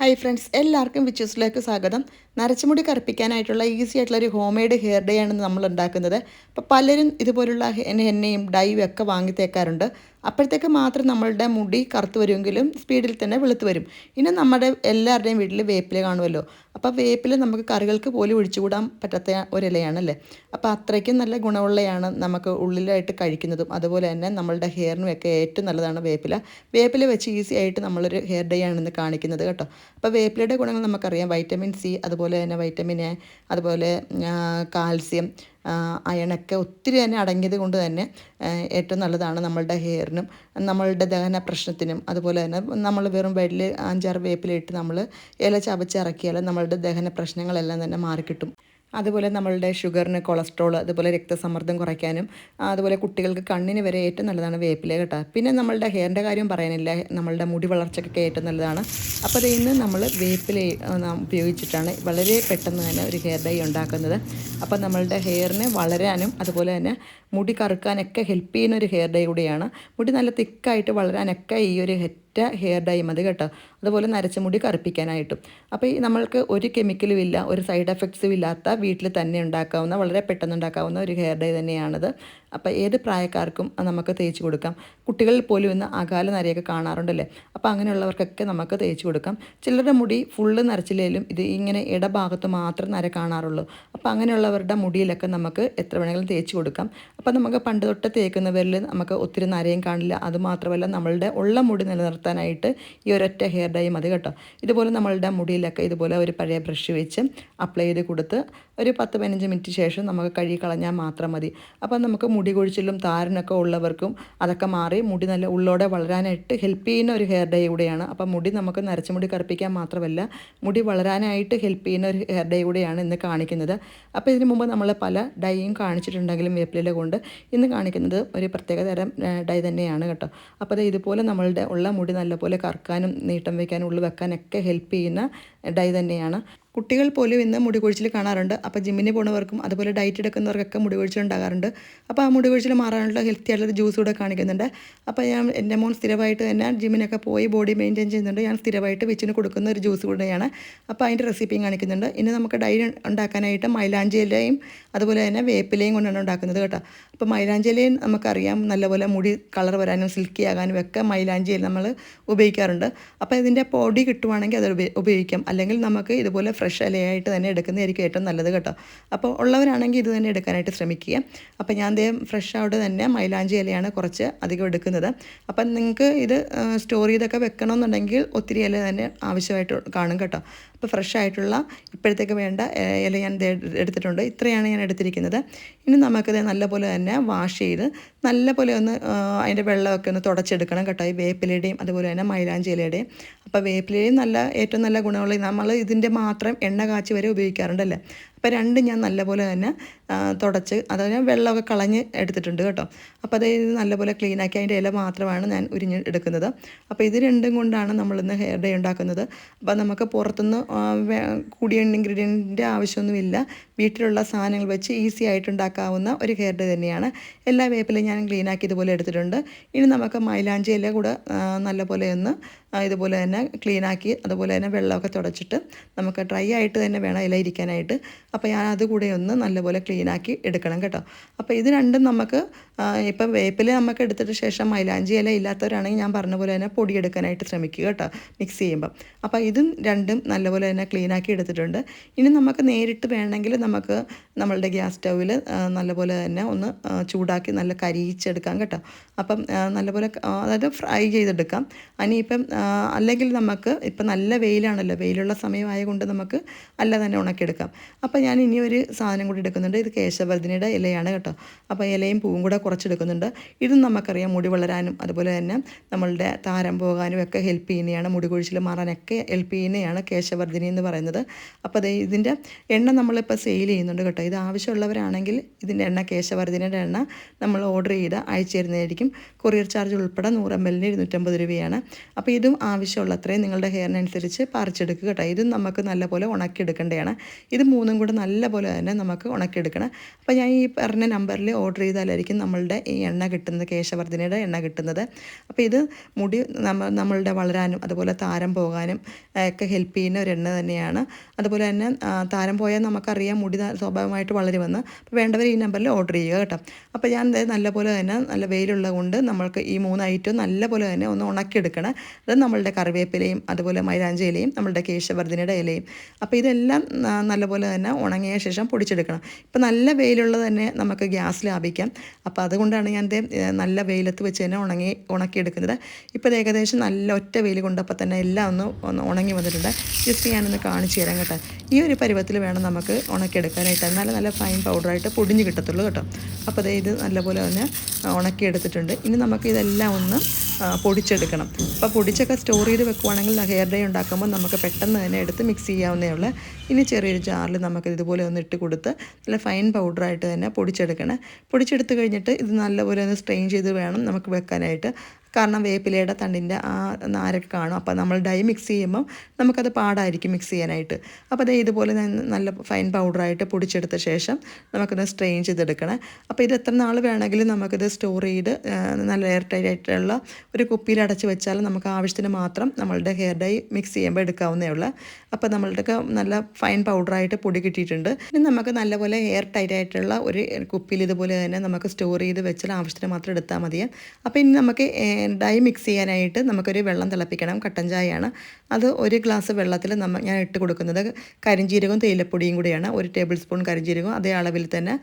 Hi friends എല്ലാവർക്കും വിച്ചൂസിലേക്ക് സ്വാഗതം. നരച്ചുമുടി കറുപ്പിക്കാനായിട്ടുള്ള easy ആയിട്ടുള്ള ഒരു ഹോം മെയ്ഡ് ഹെയർ ഡേ ആണ് നമ്മൾ ഉണ്ടാക്കുന്നത്. അപ്പോൾ പലരും ഇതുപോലുള്ള എന്നെയും ഡൈയും ഒക്കെ വാങ്ങി തേക്കാറുണ്ട്. അപ്പോഴത്തേക്ക് മാത്രം നമ്മളുടെ മുടി കറുത്ത് വരുമെങ്കിലും സ്പീഡിൽ തന്നെ വെളുത്ത് വരും. ഇനി നമ്മുടെ എല്ലാവരുടെയും വീട്ടിൽ വേപ്പില കാണുമല്ലോ. അപ്പോൾ വേപ്പില നമുക്ക് കറികൾക്ക് പോലും ഒഴിച്ചുകൂടാൻ പറ്റാത്ത ഒരിലയാണല്ലേ? അപ്പോൾ അത്രയ്ക്കും നല്ല ഗുണമുള്ളയാണ് നമുക്ക് ഉള്ളിലായിട്ട് കഴിക്കുന്നതും. അതുപോലെ തന്നെ നമ്മളുടെ ഹെയറിനും ഒക്കെ ഏറ്റവും നല്ലതാണ് വേപ്പില. വേപ്പില വെച്ച് ഈസി ആയിട്ട് നമ്മളൊരു ഹെയർ ഡേ ആണെന്ന് കാണിക്കുന്നത് കേട്ടോ. അപ്പോൾ വേപ്പിലയുടെ ഗുണങ്ങൾ നമുക്കറിയാം. വൈറ്റമിൻ സി അതുപോലെ തന്നെ വൈറ്റമിൻ എ അതുപോലെ കാൽസ്യം അയണൊക്കെ ഒത്തിരി തന്നെ അടങ്ങിയത് കൊണ്ട് തന്നെ ഏറ്റവും നല്ലതാണ് നമ്മളുടെ ഹെയറിനും നമ്മളുടെ ദഹന പ്രശ്നത്തിനും. അതുപോലെ തന്നെ നമ്മൾ വെറും ബെഡിൽ അഞ്ചാറ് വേപ്പിലിട്ട് നമ്മൾ ഇല ചവച്ചിറക്കിയാൽ നമ്മളുടെ ദഹന പ്രശ്നങ്ങളെല്ലാം തന്നെ മാറിക്കിട്ടും. അതുപോലെ നമ്മളുടെ ഷുഗറിന് കൊളസ്ട്രോൾ അതുപോലെ രക്തസമ്മർദ്ദം കുറയ്ക്കാനും അതുപോലെ കുട്ടികൾക്ക് കണ്ണിന് വരെ ഏറ്റവും നല്ലതാണ് വേപ്പില കേട്ടോ. പിന്നെ നമ്മളുടെ ഹെയറിന്റെ കാര്യം പറയാനില്ല. നമ്മളുടെ മുടി വളർച്ചയ്ക്കൊക്കെ ഏറ്റവും നല്ലതാണ്. അപ്പോൾ അത് ഇന്ന് നമ്മൾ വേപ്പില ഉപയോഗിച്ചിട്ടാണ് വളരെ പെട്ടെന്ന് തന്നെ ഒരു ഹെയർ ഡൈ ഉണ്ടാക്കുന്നത്. അപ്പോൾ നമ്മളുടെ ഹെയറിന് വളരാനും അതുപോലെ തന്നെ മുടി കറുക്കാനൊക്കെ ഹെൽപ്പ് ചെയ്യുന്ന ഒരു ഹെയർ ഡൈ കൂടിയാണ്. മുടി നല്ല തിക്കായിട്ട് വളരാനൊക്കെ ഈ ഒരു ഹെറ്റ ഹെയർ ഡൈ മതി കേട്ടോ. അതുപോലെ നരച്ച മുടി കറുപ്പിക്കാനായിട്ടും. അപ്പോൾ ഈ നമ്മൾക്ക് ഒരു കെമിക്കലും ഇല്ല ഒരു സൈഡ് എഫക്ട്സും ഇല്ലാത്ത വീട്ടിൽ തന്നെ ഉണ്ടാക്കാവുന്ന വളരെ പെട്ടെന്ന് ഉണ്ടാക്കാവുന്ന ഒരു ഹെയർ ഡൈ തന്നെയാണത്. അപ്പോൾ ഏത് പ്രായക്കാർക്കും നമുക്ക് തേച്ച് കൊടുക്കാം. കുട്ടികളിൽ പോലും ഇന്ന് അകാല നരയൊക്കെ കാണാറുണ്ടല്ലേ? അപ്പോൾ അങ്ങനെയുള്ളവർക്കൊക്കെ നമുക്ക് തേച്ച് കൊടുക്കാം. ചിലരുടെ മുടി ഫുള്ള് നരച്ചില്ലേലും ഇത് ഇങ്ങനെ ഇടഭാഗത്ത് മാത്രം നര കാണാറുള്ളൂ. അപ്പോൾ അങ്ങനെയുള്ളവരുടെ മുടിയിലൊക്കെ നമുക്ക് എത്ര വേണമെങ്കിലും തേച്ച് കൊടുക്കാം. അപ്പോൾ നമുക്ക് പണ്ട് തൊട്ട് തേക്കുന്നവരിൽ നമുക്ക് ഒത്തിരി നരയും കാണില്ല. അതുമാത്രമല്ല നമ്മളുടെ ഉള്ള മുടി നിലനിർത്താനായിട്ട് ഈ ഒരൊറ്റ ഹെയർ ഡൈ മതി കേട്ടോ. ഇതുപോലെ നമ്മളുടെ മുടിയിലൊക്കെ ഇതുപോലെ ഒരു പഴയ ബ്രഷ് വെച്ച് അപ്ലൈ ചെയ്ത് കൊടുത്ത് ഒരു പത്ത് പതിനഞ്ച് മിനിറ്റ് ശേഷം നമുക്ക് കഴുകി കളഞ്ഞാൽ മാത്രം മതി. അപ്പോൾ നമുക്ക് മുടി കൊഴിച്ചിലും താരനൊക്കെ ഉള്ളവർക്കും അതൊക്കെ മാറി മുടി നല്ല ഉള്ളോടെ വളരാനായിട്ട് ഹെൽപ്പ് ചെയ്യുന്ന ഒരു ഹെയർ ഡേ കൂടെയാണ്. അപ്പം മുടി നമുക്ക് നരച്ച മുടി കറുപ്പിക്കാൻ മാത്രമല്ല മുടി വളരാനായിട്ട് ഹെൽപ്പ് ചെയ്യുന്ന ഒരു ഹെയർ ഡേ കൂടെയാണ് ഇന്ന് കാണിക്കുന്നത്. അപ്പോൾ ഇതിനു മുമ്പ് നമ്മൾ പല ഡൈയും കാണിച്ചിട്ടുണ്ടെങ്കിലും വേപ്പിലെ കൊണ്ട് ഇന്ന് കാണിക്കുന്നത് ഒരു പ്രത്യേക തരം ഡൈ തന്നെയാണ് കേട്ടോ. അപ്പോൾ അത് ഇതുപോലെ നമ്മളുടെ ഉള്ള മുടി നല്ലപോലെ കറക്കാനും നീട്ടം വയ്ക്കാനും ഉള്ളു വെക്കാനൊക്കെ ഹെൽപ്പ് ചെയ്യുന്ന ഡൈ തന്നെയാണ്. കുട്ടികൾ പോലും ഇന്ന് മുടി കൊഴിച്ചിൽ കാണാറുണ്ട് അപ്പോൾ ജിമ്മിന് പോകുന്നവർക്കും അതുപോലെ ഡയറ്റ് എടുക്കുന്നവർക്കൊക്കെ മുടി കൊഴിച്ചിൽ ഉണ്ടാകാറുണ്ട്. അപ്പോൾ ആ മുടി കൊഴിച്ചിൽ മാറാനുള്ള ഹെൽത്തി ആയിട്ടുള്ള ജ്യൂസ് കൂടെ കാണിക്കുന്നുണ്ട്. അപ്പോൾ ഞാൻ എന്റെ മോൻ സ്ഥിരമായിട്ട് തന്നെ ജിമ്മിനൊക്കെ പോയി ബോഡി മെയിന്റെയിൻ ചെയ്യുന്നുണ്ട്. ഞാൻ സ്ഥിരമായിട്ട് വെച്ചിന് കൊടുക്കുന്ന ഒരു ജ്യൂസ് കൂടെയാണ്. അപ്പോൾ അതിന്റെ റെസിപ്പിയും കാണിക്കുന്നുണ്ട്. ഇനി നമുക്ക് ഡൈ ഉണ്ടാക്കാനായിട്ട് മൈലാഞ്ചിയിലയും അതുപോലെ തന്നെ വേപ്പിലയും കൊണ്ടാണ് ഉണ്ടാക്കുന്നത് കേട്ടോ. അപ്പോൾ മൈലാഞ്ചിയിലയും നമുക്കറിയാം നല്ലപോലെ മുടി കളർ വരാനും സിൽക്കി ആകാനും ഒക്കെ മൈലാഞ്ചിയിൽ നമ്മൾ ഉപയോഗിക്കാറുണ്ട്. അപ്പോൾ ഇതിന്റെ പൊടി കിട്ടുവാണെങ്കിൽ അത് ഉപയോഗിക്കാം. അല്ലെങ്കിൽ നമുക്ക് ഇതുപോലെ ഫ്രഷ് ഇലയായിട്ട് തന്നെ എടുക്കുന്നതായിരിക്കും ഏറ്റവും നല്ലത് കേട്ടോ. അപ്പോൾ ഉള്ളവരാണെങ്കിൽ ഇത് തന്നെ എടുക്കാനായിട്ട് ശ്രമിക്കുക. അപ്പോൾ ഞാൻ ദേ ഫ്രഷ് ആയിട്ട് തന്നെ മൈലാഞ്ചി ഇലയാണ് കുറച്ച് അധികം എടുക്കുന്നത്. അപ്പം നിങ്ങൾക്ക് ഇത് സ്റ്റോർ ചെയ്തൊക്കെ വെക്കണമെന്നുണ്ടെങ്കിൽ ഒത്തിരി ഇല തന്നെ ആവശ്യമായിട്ട് കാണും കേട്ടോ. അപ്പോൾ ഫ്രഷ് ആയിട്ടുള്ള ഇപ്പോഴത്തേക്ക് വേണ്ട ഇല ഞാൻ എടുത്തിട്ടുണ്ട്. ഇത്രയാണ് ഞാൻ എടുത്തിരിക്കുന്നത്. ഇനി നമുക്കിത് നല്ലപോലെ തന്നെ വാഷ് ചെയ്ത് നല്ലപോലെ ഒന്ന് അതിന്റെ വെള്ളമൊക്കെ ഒന്ന് തുടച്ചെടുക്കണം കേട്ടോ. ഈ വേപ്പിലയുടെയും അതുപോലെ തന്നെ മൈലാഞ്ചി ഇലയുടെയും. അപ്പോൾ വേപ്പിലയും നല്ല ഏറ്റവും നല്ല ഗുണമുള്ള നമ്മൾ ഇതിന്റെ മാത്രം എണ്ണ കാച്ചി വരെ ഉപയോഗിക്കാറുണ്ടല്ലേ? അപ്പോൾ രണ്ടും ഞാൻ നല്ലപോലെ തന്നെ തുടച്ച് തുടച്ച് അതായത് വെള്ളമൊക്കെ കളഞ്ഞ് എടുത്തിട്ടുണ്ട് കേട്ടോ. അപ്പോൾ അത് ഇത് നല്ലപോലെ ക്ലീനാക്കി അതിന്റെ ഇല മാത്രമാണ് ഞാൻ ഉരിഞ്ഞ് എടുക്കുന്നത്. അപ്പോൾ ഇത് രണ്ടും കൊണ്ടാണ് നമ്മളിന്ന് ഹെയർ ഡേ ഉണ്ടാക്കുന്നത്. അപ്പോൾ നമുക്ക് പുറത്തുനിന്ന് കൂടിയ ഇൻഗ്രീഡിയന്റിന്റെ ആവശ്യമൊന്നുമില്ല. വീട്ടിലുള്ള സാധനങ്ങൾ വെച്ച് ഈസി ആയിട്ട് ഉണ്ടാക്കാവുന്ന ഒരു ഹെയർ ഡേ തന്നെയാണ്. എല്ലാ വേപ്പിലും ഞാൻ ക്ലീനാക്കി ഇതുപോലെ എടുത്തിട്ടുണ്ട്. ഇനി നമുക്ക് മൈലാഞ്ചി ഇല കൂടെ നല്ലപോലെ ഒന്ന് ഇതുപോലെ തന്നെ ക്ലീനാക്കി അതുപോലെ തന്നെ വെള്ളമൊക്കെ തുടച്ചിട്ട് നമുക്ക് ഡ്രൈ ആയിട്ട് തന്നെ വേണം ഇല ഇരിക്കാനായിട്ട്. അപ്പോൾ ഞാൻ അതുകൂടെ ഒന്ന് നല്ലപോലെ ക്ലീനാക്കി എടുക്കണം കേട്ടോ. അപ്പോൾ ഇത് രണ്ടും നമുക്ക് ഇപ്പം വേപ്പില നമുക്ക് എടുത്തിട്ട് ശേഷം മൈലാഞ്ചി ഇല ഇല്ലാത്തവരാണെങ്കിൽ ഞാൻ പറഞ്ഞ പോലെ തന്നെ പൊടിയെടുക്കാനായിട്ട് ശ്രമിക്കുക കേട്ടോ മിക്സ് ചെയ്യുമ്പോൾ അപ്പോൾ ഇതും രണ്ടും നല്ലപോലെ തന്നെ ക്ലീനാക്കി എടുത്തിട്ടുണ്ട്. ഇനി നമുക്ക് നേരിട്ട് വേണമെങ്കിൽ നമുക്ക് നമ്മളുടെ ഗ്യാസ് സ്റ്റൗവിൽ നല്ലപോലെ തന്നെ ഒന്ന് ചൂടാക്കി നല്ല കരിയിച്ചെടുക്കാം കേട്ടോ. അപ്പം നല്ലപോലെ അതായത് ഫ്രൈ ചെയ്തെടുക്കാം. ഇനിയിപ്പം ആ, അല്ലെങ്കിൽ നമുക്ക് ഇപ്പം നല്ല വെയിലാണല്ലോ വെയിലുള്ള സമയമായതുകൊണ്ട് നമുക്ക് അല്ല തന്നെ ഉണക്കിയെടുക്കാം. അപ്പോൾ ഞാൻ ഇനി ഒരു സാധനം കൂടി എടുക്കുന്നുണ്ട്. ഇത് കേശവർദ്ധനയുടെ ഇലയാണ് കേട്ടോ. അപ്പോൾ ഇലയും പൂവും കൂടെ കുറച്ചെടുക്കുന്നുണ്ട് ഇതും നമുക്കറിയാം മുടി വളരാനും അതുപോലെ തന്നെ നമ്മളുടെ താരം പോകാനും ഒക്കെ ഹെൽപ്പ് ചെയ്യുന്നതാണ്. മുടി കൊഴിച്ചിൽ മാറാനൊക്കെ ഹെൽപ്പ് ചെയ്യുന്നതാണ് കേശവർദ്ധനി എന്ന് പറയുന്നത്. അപ്പോൾ അത് ഇതിന്റെ എണ്ണ നമ്മളിപ്പോൾ സെയിൽ ചെയ്യുന്നുണ്ട് കേട്ടോ. ഇത് ആവശ്യമുള്ളവരാണെങ്കിൽ ഇതിന്റെ എണ്ണ കേശവർദ്ധനയുടെ എണ്ണ നമ്മൾ ഓർഡർ ചെയ്ത് അയച്ചു തരുന്നതായിരിക്കും. കൊറിയർ ചാർജ് ഉൾപ്പെടെ നൂറ് എം എല്ലിന് ഇരുന്നൂറ്റമ്പത് രൂപയാണ്. അപ്പോൾ ഇതും ആവശ്യമുള്ള അത്രയും നിങ്ങളുടെ ഹെയറിനനുസരിച്ച് പറിച്ചെടുക്കുക കേട്ടോ. ഇതും നമുക്ക് നല്ലപോലെ ഉണക്കിയെടുക്കേണ്ടതാണ്. ഇത് മൂന്നും കൂടെ നല്ലപോലെ തന്നെ നമുക്ക് ഉണക്കിയെടുക്കണം. അപ്പോൾ ഞാൻ ഈ പറഞ്ഞ നമ്പറിൽ ഓർഡർ ചെയ്താലായിരിക്കും നമ്മളുടെ ഈ എണ്ണ കിട്ടുന്നത് കേശവർദ്ധനയുടെ എണ്ണ കിട്ടുന്നത്. അപ്പോൾ ഇത് മുടി നമ്മ നമ്മളുടെ വളരാനും അതുപോലെ താരം പോകാനും ഒക്കെ ഹെൽപ്പ് ചെയ്യുന്ന ഒരു എണ്ണ തന്നെയാണ്. അതുപോലെ തന്നെ താരം പോയാൽ നമുക്കറിയാം മുടി സ്വാഭാവികമായിട്ട് വളരുമെന്ന്. അപ്പോൾ വേണ്ടവർ ഈ നമ്പറിൽ ഓർഡർ ചെയ്യുക കേട്ടോ. അപ്പോൾ ഞാൻ നല്ലപോലെ തന്നെ നല്ല വെയിലുള്ളത് കൊണ്ട് നമ്മൾക്ക് ഈ മൂന്ന് ഐറ്റം നല്ലപോലെ തന്നെ ഒന്ന് ഉണക്കിയെടുക്കണം. അത് നമ്മളുടെ കറിവേപ്പിലയും അതുപോലെ മൈലാഞ്ചി ഇലയും നമ്മളുടെ കേശവർദ്ധനയുടെ ഇലയും. അപ്പോൾ ഇതെല്ലാം നല്ലപോലെ തന്നെ ഉണങ്ങിയ ശേഷം പൊടിച്ചെടുക്കണം. ഇപ്പം നല്ല വെയിലുള്ളത് തന്നെ നമുക്ക് ഗ്യാസ് ലാഭിക്കാം. അപ്പോൾ അതുകൊണ്ടാണ് ഞാൻ നല്ല വെയിലത്ത് വെച്ച് തന്നെ ഉണങ്ങി ഉണക്കിയെടുക്കുന്നത്. ഇപ്പോൾ ഏകദേശം നല്ല ഒറ്റ വെയിൽ കൊണ്ടപ്പോൾ തന്നെ എല്ലാം ഒന്ന് ഉണങ്ങി വന്നിട്ടുണ്ട്. ജസ്റ്റ് ഞാനൊന്ന് കാണിച്ചു തരാം കേട്ടോ. ഈ ഒരു പരുവത്തിൽ വേണം നമുക്ക് ഉണക്കിയെടുക്കാനായിട്ട്. എന്നാലും നല്ല ഫൈൻ പൗഡറായിട്ട് പൊടിഞ്ഞ് കിട്ടത്തുള്ളൂ കേട്ടോ. അപ്പോൾ ദേ ഇത് നല്ലപോലെ തന്നെ ഉണക്കിയെടുത്തിട്ടുണ്ട്. ഇനി നമുക്ക് ഇതെല്ലാം ഒന്ന് പൊടിച്ചെടുക്കണം. അപ്പോൾ പൊടിച്ചൊക്കെ സ്റ്റോർ ചെയ്ത് വെക്കുവാണെങ്കിൽ ഹെയർ ഡേ ഉണ്ടാക്കുമ്പോൾ നമുക്ക് പെട്ടെന്ന് തന്നെ എടുത്ത് മിക്സ് ചെയ്യാവുന്നേ ഉള്ളൂ. ഇനി ചെറിയൊരു ജാറിൽ നമുക്ക് ഇതുപോലെ ഒന്ന് ഇട്ട് കൊടുത്ത് നല്ല ഫൈൻ പൗഡറായിട്ട് തന്നെ പൊടിച്ചെടുക്കണം. പൊടിച്ചെടുത്ത് കഴിഞ്ഞിട്ട് ഇത് നല്ലപോലെ ഒന്ന് സ്ട്രെയിൻ ചെയ്ത് വേണം നമുക്ക് വെക്കാനായിട്ട്. കാരണം വേപ്പിലയുടെ തണ്ടിന്റെ ആ നാരൊക്കെ കാണും. അപ്പോൾ നമ്മൾ ഡൈ മിക്സ് ചെയ്യുമ്പം നമുക്കത് പാടായിരിക്കും മിക്സ് ചെയ്യാനായിട്ട്. അപ്പോൾ അത് ഇതുപോലെ നല്ല ഫൈൻ പൗഡറായിട്ട് പൊടിച്ചെടുത്ത ശേഷം നമുക്കത് സ്ട്രെയിൻ ചെയ്തെടുക്കണം. അപ്പോൾ ഇത് എത്ര നാൾ വേണമെങ്കിലും നമുക്കിത് സ്റ്റോർ ചെയ്ത് നല്ല എയർ ടൈറ്റ് ആയിട്ടുള്ള ഒരു കുപ്പിയിൽ അടച്ച് വെച്ചാൽ നമുക്ക് ആവശ്യത്തിന് മാത്രം നമ്മളുടെ ഹെയർ ഡൈ മിക്സ് ചെയ്യുമ്പോൾ എടുക്കാവുന്നേ ഉള്ളൂ. അപ്പോൾ നമ്മളുടെ നല്ല ഫൈൻ പൗഡറായിട്ട് പൊടി കിട്ടിയിട്ടുണ്ട്. ഇനി നമുക്ക് നല്ലപോലെ ഹെയർ ടൈറ്റ് ആയിട്ടുള്ള ഒരു കുപ്പിയിൽ ഇതുപോലെ തന്നെ നമുക്ക് സ്റ്റോർ ചെയ്ത് വെച്ചാൽ ആവശ്യത്തിന് മാത്രം എടുത്താൽ മതിയെ. അപ്പോൾ ഇനി നമുക്ക് ഡൈ മിക്സ് ചെയ്യാനായിട്ട് നമുക്കൊരു വെള്ളം തിളപ്പിക്കണം കട്ടൻ ചായയാണ്. അത് ഒരു ഗ്ലാസ് വെള്ളത്തിൽ നമ്മൾ ഞാൻ ഇട്ട് കൊടുക്കുന്നത് കരിഞ്ജീരകവും തേയിലപ്പൊടിയും കൂടിയാണ്. ഒരു ടേബിൾ സ്പൂൺ കരിഞ്ജീരകവും അതേ അളവിൽ തന്നെ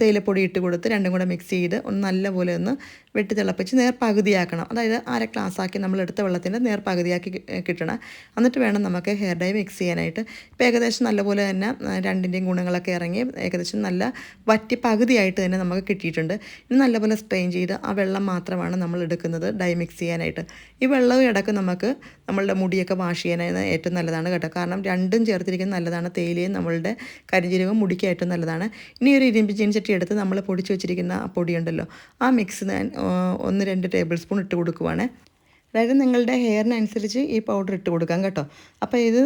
തേയിലപ്പൊടി ഇട്ട് കൊടുത്ത് രണ്ടും കൂടെ മിക്സ് ചെയ്ത് ഒന്ന് നല്ലപോലെ ഒന്ന് വെട്ടി തിളപ്പിച്ച് നേർ പകുതിയാക്കണം അതായത് അര ഗ്ലാസ്സാക്കി നമ്മൾ എടുത്ത വെള്ളത്തിന്റെ നേർ പകുതിയാക്കി കിട്ടണം. എന്നിട്ട് വേണം നമുക്ക് ഹെയർ ഡൈ മിക്സ് ചെയ്യാനായിട്ട്. ഇപ്പോൾ ഏകദേശം നല്ലപോലെ തന്നെ രണ്ടിന്റെയും ഗുണങ്ങളൊക്കെ ഇറങ്ങി ഏകദേശം നല്ല വറ്റി പകുതിയായിട്ട് തന്നെ നമുക്ക് കിട്ടിയിട്ടുണ്ട്. ഇനി നല്ലപോലെ സ്ട്രെയിൻ ചെയ്ത് ആ വെള്ളം മാത്രമാണ് നമ്മൾ എടുക്കുന്നത് ഡൈ മിക്സ് ചെയ്യാനായിട്ട്. ഈ വെള്ളവും ഇടയ്ക്ക് നമുക്ക് നമ്മളുടെ മുടിയൊക്കെ വാഷ് ചെയ്യാനായിട്ട് ഏറ്റവും നല്ലതാണ് കേട്ടോ. കാരണം രണ്ടും ചേർത്തിരിക്കുന്നത് നല്ലതാണ്. തേയിലയും നമ്മളുടെ കരിഞ്ജീരകവും മുടിക്ക് ഏറ്റവും നല്ലതാണ്. ഇനി ഒരു ഇരുമ്പ് ചീനച്ചട്ടി എടുത്ത് നമ്മൾ പൊടിച്ച് വെച്ചിരിക്കുന്ന ആ പൊടിയുണ്ടല്ലോ ആ മിക്സ് ഞാൻ ഒന്ന് രണ്ട് ടേബിൾ സ്പൂൺ ഇട്ട് കൊടുക്കുവാണ്. അതായത് നിങ്ങളുടെ ഹെയറിനനുസരിച്ച് ഈ പൗഡർ ഇട്ട് കൊടുക്കാം കേട്ടോ. അപ്പോൾ ഇത്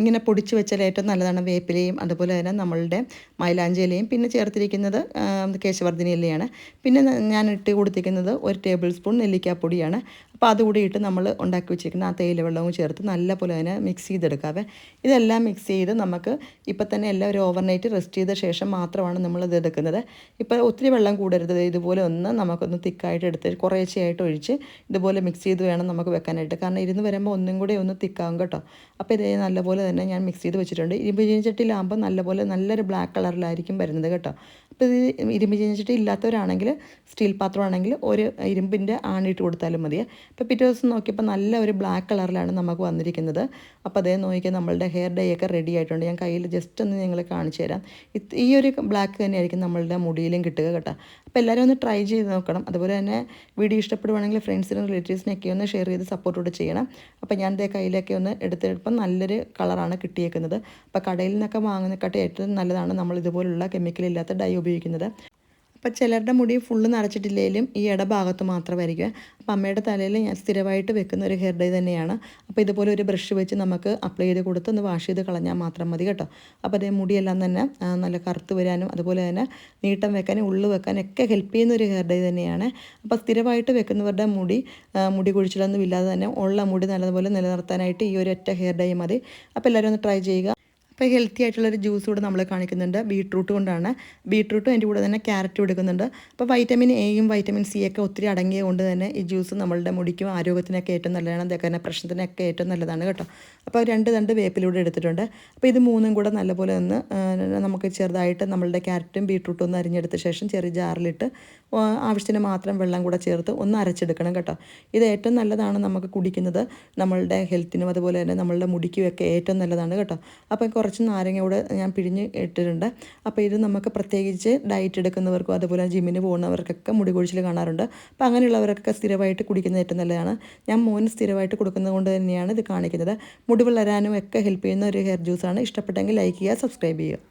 ഇങ്ങനെ പൊടിച്ച് വെച്ചാൽ ഏറ്റവും നല്ലതാണ് വേപ്പിലയും അതുപോലെ തന്നെ നമ്മളുടെ മൈലാഞ്ചിലയും പിന്നെ ചേർത്തിരിക്കുന്നത് കേശവർദ്ധിനി ഇലയാണ് പിന്നെ ഞാൻ ഇട്ട് കൊടുത്തിരിക്കുന്നത് ഒരു ടേബിൾ സ്പൂൺ നെല്ലിക്കാപ്പൊടിയാണ്. അപ്പോൾ അതുകൂടി ഇട്ട് നമ്മൾ ഉണ്ടാക്കി വെച്ചിരിക്കുന്ന ആ തേയില വെള്ളവും ചേർത്ത് നല്ലപോലെ അതിനെ മിക്സ് ചെയ്തെടുക്കാവേ. ഇതെല്ലാം മിക്സ് ചെയ്ത് നമുക്ക് ഇപ്പം തന്നെ എല്ലാം ഒരു ഓവർനൈറ്റ് റെസ്റ്റ് ചെയ്ത ശേഷം മാത്രമാണ് നമ്മൾ ഇത് എടുക്കുന്നത്. ഇപ്പോൾ ഒത്തിരി വെള്ളം കൂടരുത്. ഇതുപോലെ ഒന്ന് നമുക്കൊന്ന് തിക്കായിട്ട് എടുത്ത് കുറേശ്ശെയായിട്ട് ഒഴിച്ച് ഇതുപോലെ മിക്സ് ചെയ്ത് വേണം നമുക്ക് വെക്കാനായിട്ട്. കാരണം ഇരുന്ന് വരുമ്പോൾ ഒന്നും കൂടി ഒന്ന് തിക്കാവും കേട്ടോ. അപ്പോൾ ഇതേ നല്ലപോലെ തന്നെ ഞാൻ മിക്സ് ചെയ്ത് വെച്ചിട്ടുണ്ട്. ഇരുമ്പ് ചീനച്ചട്ടിയിലാകുമ്പോൾ നല്ലപോലെ നല്ലൊരു ബ്ലാക്ക് കളറിലായിരിക്കും വരുന്നത് കേട്ടോ. അപ്പോൾ ഇത് ഇരുമ്പ് ചീനച്ചട്ടി ഇല്ലാത്തവരാണെങ്കിൽ സ്റ്റീൽ പാത്രമാണെങ്കിൽ ഒരു ഇരുമ്പിന്റെ ആണിയിട്ട് കൊടുത്താലും മതി അപ്പോൾ പിറ്റേ ദിവസം നോക്കിയപ്പോൾ നല്ല ഒരു ബ്ലാക്ക് കളറിലാണ് നമുക്ക് വന്നിരിക്കുന്നത്. അപ്പോൾ അതേ നോക്കിയാൽ നമ്മളുടെ ഹെയർ ഡൈ ഒക്കെ റെഡി ആയിട്ടുണ്ട്. ഞാൻ കയ്യിൽ ജസ്റ്റ് ഒന്ന് നിങ്ങളെ കാണിച്ചു തരാം. ഇത് ഈ ഒരു ബ്ലാക്ക് തന്നെയായിരിക്കും നമ്മളുടെ മുടിയിലും കിട്ടുക കേട്ടോ. അപ്പോൾ എല്ലാവരും ഒന്ന് ട്രൈ ചെയ്ത് നോക്കണം. അതുപോലെ തന്നെ വീഡിയോ ഇഷ്ടപ്പെടുവാണെങ്കിൽ ഫ്രണ്ട്സിനും റിലേറ്റീവ്സിനൊക്കെ ഒന്ന് ഷെയർ ചെയ്ത് സപ്പോർട്ടോട് ചെയ്യണം. അപ്പോൾ ഞാൻ ദേ കയ്യിലൊക്കെ ഒന്ന് എടുത്തെടുപ്പം നല്ലൊരു കളറാണ് കിട്ടിയേക്കുന്നത്. അപ്പോൾ കടയിൽ നിന്നൊക്കെ വാങ്ങുന്നതിനെക്കാട്ടി ഏറ്റവും നല്ലതാണ് നമ്മൾ ഇതുപോലുള്ള കെമിക്കൽ ഇല്ലാത്ത ഡൈ ഉപയോഗിക്കുന്നത്. അപ്പോൾ ചിലരുടെ മുടി ഫുള്ള് നിറച്ചിട്ടില്ലെങ്കിലും ഈ ഇടഭാഗത്ത് മാത്രമായിരിക്കും. അപ്പോൾ അമ്മയുടെ തലയിൽ ഞാൻ സ്ഥിരമായിട്ട് വെക്കുന്ന ഒരു ഹെയർ ഡൈ തന്നെയാണ്. അപ്പോൾ ഇതുപോലെ ഒരു ബ്രഷ് വെച്ച് നമുക്ക് അപ്ലൈ ചെയ്ത് കൊടുത്ത് ഒന്ന് വാഷ് ചെയ്ത് കളഞ്ഞാൽ മാത്രം മതി കേട്ടോ. അപ്പോൾ അതേ മുടിയെല്ലാം തന്നെ നല്ല കറുത്ത് വരാനും അതുപോലെ തന്നെ നീട്ടം വെക്കാനും ഉള്ളു വെക്കാനും ഒക്കെ ഹെൽപ്പ് ചെയ്യുന്ന ഒരു ഹെയർ ഡൈ തന്നെയാണ്. അപ്പോൾ സ്ഥിരമായിട്ട് വെക്കുന്നവരുടെ മുടി മുടി കുഴിച്ചിലൊന്നും ഇല്ലാതെ തന്നെ ഉള്ള മുടി നല്ലതുപോലെ നിലനിർത്താനായിട്ട് ഈ ഒരു ഒറ്റ ഹെയർ ഡൈ മതി. അപ്പോൾ എല്ലാവരും ഒന്ന് ട്രൈ ചെയ്യുക. അപ്പോൾ ഹെൽത്തി ആയിട്ടുള്ളൊരു ജ്യൂസ് കൂടെ നമ്മൾ കാണിക്കുന്നുണ്ട്. ബീട്രൂട്ട് കൊണ്ടാണ്. ബീട്രൂട്ടും അതിന്റെ കൂടെ തന്നെ ക്യാരറ്റും എടുക്കുന്നുണ്ട്. അപ്പോൾ വൈറ്റമിൻ എയും വൈറ്റമിൻ സി ഒക്കെ ഒത്തിരി അടങ്ങിയ കൊണ്ട് തന്നെ ഈ ജ്യൂസ് നമ്മളുടെ മുടിക്കും ആരോഗ്യത്തിനൊക്കെ ഏറ്റവും നല്ലതാണ്. അതൊക്കെ തന്നെ പ്രശ്നത്തിനൊക്കെ ഏറ്റവും നല്ലതാണ് കേട്ടോ. അപ്പോൾ രണ്ട് രണ്ട് വേപ്പിലൂടെ എടുത്തിട്ടുണ്ട്. അപ്പോൾ ഇത് മൂന്നും കൂടെ നല്ലപോലെ ഒന്ന് നമുക്ക് ചെറുതായിട്ട് നമ്മളുടെ ക്യാരറ്റും ബീട്രൂട്ടും ഒന്ന് അരിഞ്ഞെടുത്ത ശേഷം ചെറിയ ജാറിലിട്ട് ആവശ്യത്തിന് മാത്രം വെള്ളം കൂടെ ചേർത്ത് ഒന്ന് അരച്ചെടുക്കണം കേട്ടോ. ഇത് ഏറ്റവും നല്ലതാണ് നമുക്ക് കുടിക്കുന്നത്. നമ്മളുടെ ഹെൽത്തിനും അതുപോലെ തന്നെ നമ്മളുടെ മുടിക്കും ഒക്കെ ഏറ്റവും നല്ലതാണ് കേട്ടോ. അപ്പോൾ കുറച്ച് നാരങ്ങ കൂടെ ഞാൻ പിഴിഞ്ഞ് ഇട്ടിട്ടുണ്ട്. അപ്പോൾ ഇത് നമുക്ക് പ്രത്യേകിച്ച് ഡയറ്റ് എടുക്കുന്നവർക്കും അതുപോലെ ജിമ്മിന് പോകുന്നവർക്കൊക്കെ മുടി കൊഴിച്ചിൽ കാണാറുണ്ട്. അപ്പോൾ അങ്ങനെയുള്ളവരൊക്കെ സ്ഥിരമായിട്ട് കുടിക്കുന്നത് ഏറ്റവും നല്ലതാണ്. ഞാൻ മോന് സ്ഥിരമായിട്ട് കൊടുക്കുന്നത് കൊണ്ട് തന്നെയാണ് ഇത് കാണിക്കുന്നത്. മുടി വളരാനും ഒക്കെ ഹെൽപ്പ് ചെയ്യുന്ന ഒരു ഹെയർ ജ്യൂസാണ് ഇഷ്ടപ്പെട്ടെങ്കിൽ ലൈക്ക് ചെയ്യുക സബ്സ്ക്രൈബ് ചെയ്യുക.